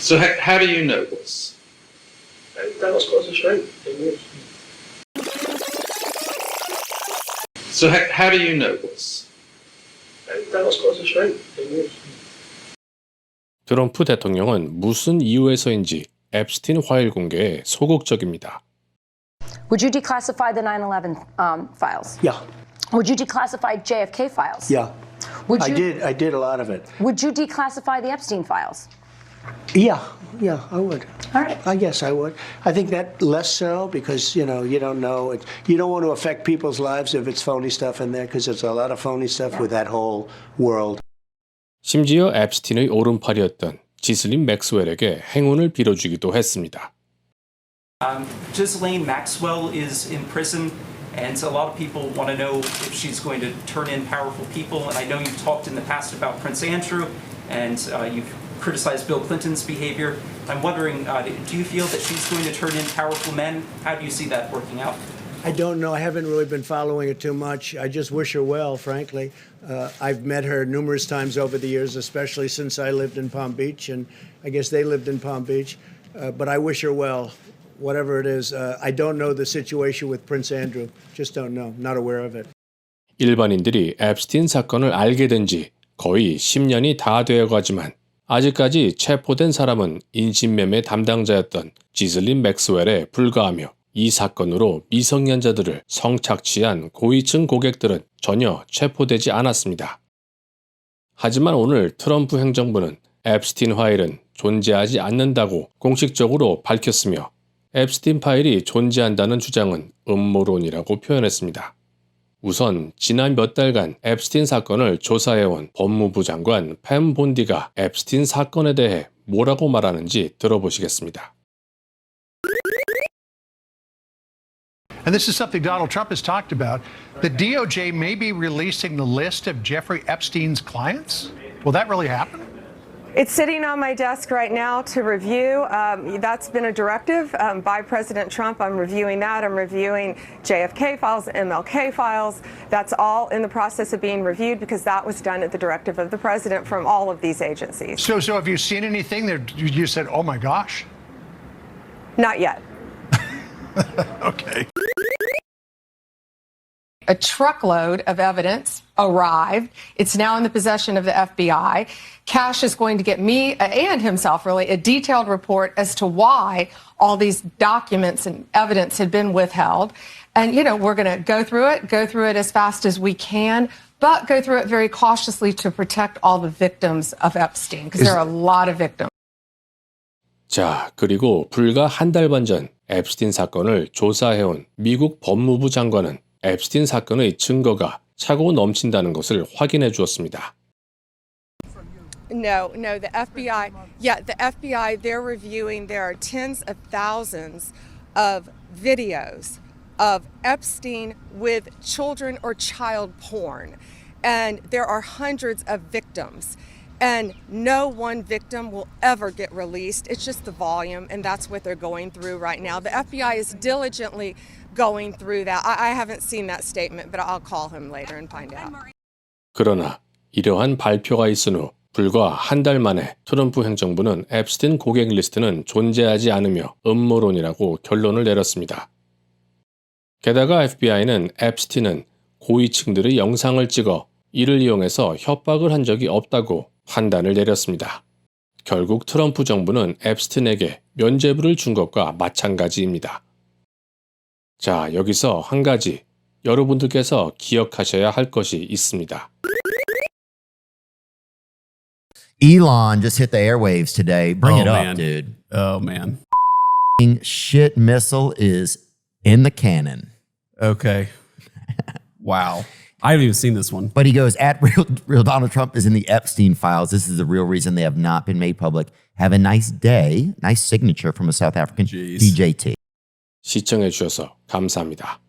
So how, how do you know this? Down across the street. So how, how do you know this? Down across the street. 트럼프 대통령은 무슨 이유에서인지 앱스틴 파일 공개에 소극적입니다. Would you declassify the 9/11 um, files? Yeah, Would you declassify JFK files? yeah. Would I you did. I did a lot of it. Would you declassify the Epstein files? Yeah, yeah. I would. All right. I guess I would. I think that less so because you know you don't know it. You don't want to affect people's lives if it's phony stuff in there because there's a lot of phony stuff with that whole world. 심지어 앱스틴의 오른팔이었던 지슬린 맥스웰에게 행운을 빌어주기도 했습니다. Ghislaine Maxwell is in prison, and a lot of people want to know if she's going to turn in powerful people. And I know you've talked in the past about Prince Andrew, and uh, you've criticized Bill Clinton's behavior. I'm wondering, uh, do you feel that she's going to turn in powerful men? How do you see that working out? I don't know. I haven't really been following it too much. I just wish her well, frankly. Uh, I've met her numerous times over the years, especially since I lived in Palm Beach, and I guess they lived in Palm Beach. Uh, but I wish her well, whatever it is. Uh, I don't know the situation with Prince Andrew. Just don't know. Not aware of it. 일반인들이 앱스틴 사건을 알게 된 지 거의 10년이 다 되어 가지만 아직까지 체포된 사람은 인신매매 담당자였던 지슬린 맥스웰에 불과하며 이 사건으로 미성년자들을 성착취한 고위층 고객들은 전혀 체포되지 않았습니다. 하지만 오늘 트럼프 행정부는 앱스틴 파일은 존재하지 않는다고 공식적으로 밝혔으며 앱스틴 파일이 존재한다는 주장은 음모론이라고 표현했습니다. 우선 지난 몇 달간 앱스틴 사건을 조사해온 법무부 장관 팸 본디가 앱스틴 사건에 대해 뭐라고 말하는지 들어보시겠습니다. And this is something Donald Trump has talked about. The DOJ may be releasing the list of Jeffrey Epstein's clients. Will that really happen? It's sitting on my desk right now to review. Um, that's been a directive um, by President Trump. I'm reviewing that. I'm reviewing JFK files, MLK files. That's all in the process of being reviewed because that was done at the directive of the president from all of these agencies. So, so have you seen anything that you you said, "Oh my gosh"? Not yet. Okay. a truckload of evidence arrived. It's now in the possession of the FBI. Cash is going to get me uh, and himself really a detailed report as to why all these documents and evidence had been withheld. And, you know, we're going to go through it, go through it as fast as we can, but go through it very cautiously to protect all the victims of Epstein, because there are a lot of victims. 자, 그리고 불과 한 달 반 전 앱스틴 사건을 조사해온 미국 법무부 장관은 앱스틴 사건의 증거가 차고 넘친다는 것을 확인해 주었습니다. No, no, the FBI, yeah, the FBI, they're reviewing, there are tens of thousands of videos of Epstein with children or child porn. And there are hundreds of victims. And no one victim will ever get released. It's just the volume, and that's what they're going through right now. The FBI is diligently going through that. I, I haven't seen that statement, but I'll call him later and find out. 그러나 이러한 발표가 있은 후 불과 한 달 만에 트럼프 행정부는 앱스틴 고객 리스트는 존재하지 않으며 음모론이라고 결론을 내렸습니다. 게다가 FBI는 앱스틴은 고위층들의 영상을 찍어 이를 이용해서 협박을 한 적이 없다고 판단을 내렸습니다. 결국 트럼프 정부는 앱스틴에게 면죄부를 준 것과 마찬가지입니다. 자, 여기서 한 가지 여러분들께서 기억하셔야 할 것이 있습니다. Elon just hit the airwaves today. Bring Oh, it up, man. dude. Oh man. Shit missile is in the cannon. Okay. wow. I haven't even seen this one. But he goes, at real, real Donald Trump is in the Epstein files. This is the real reason they have not been made public. Have a nice day. Nice signature from a South African Jeez. DJT. 시청해 주셔서 감사합니다.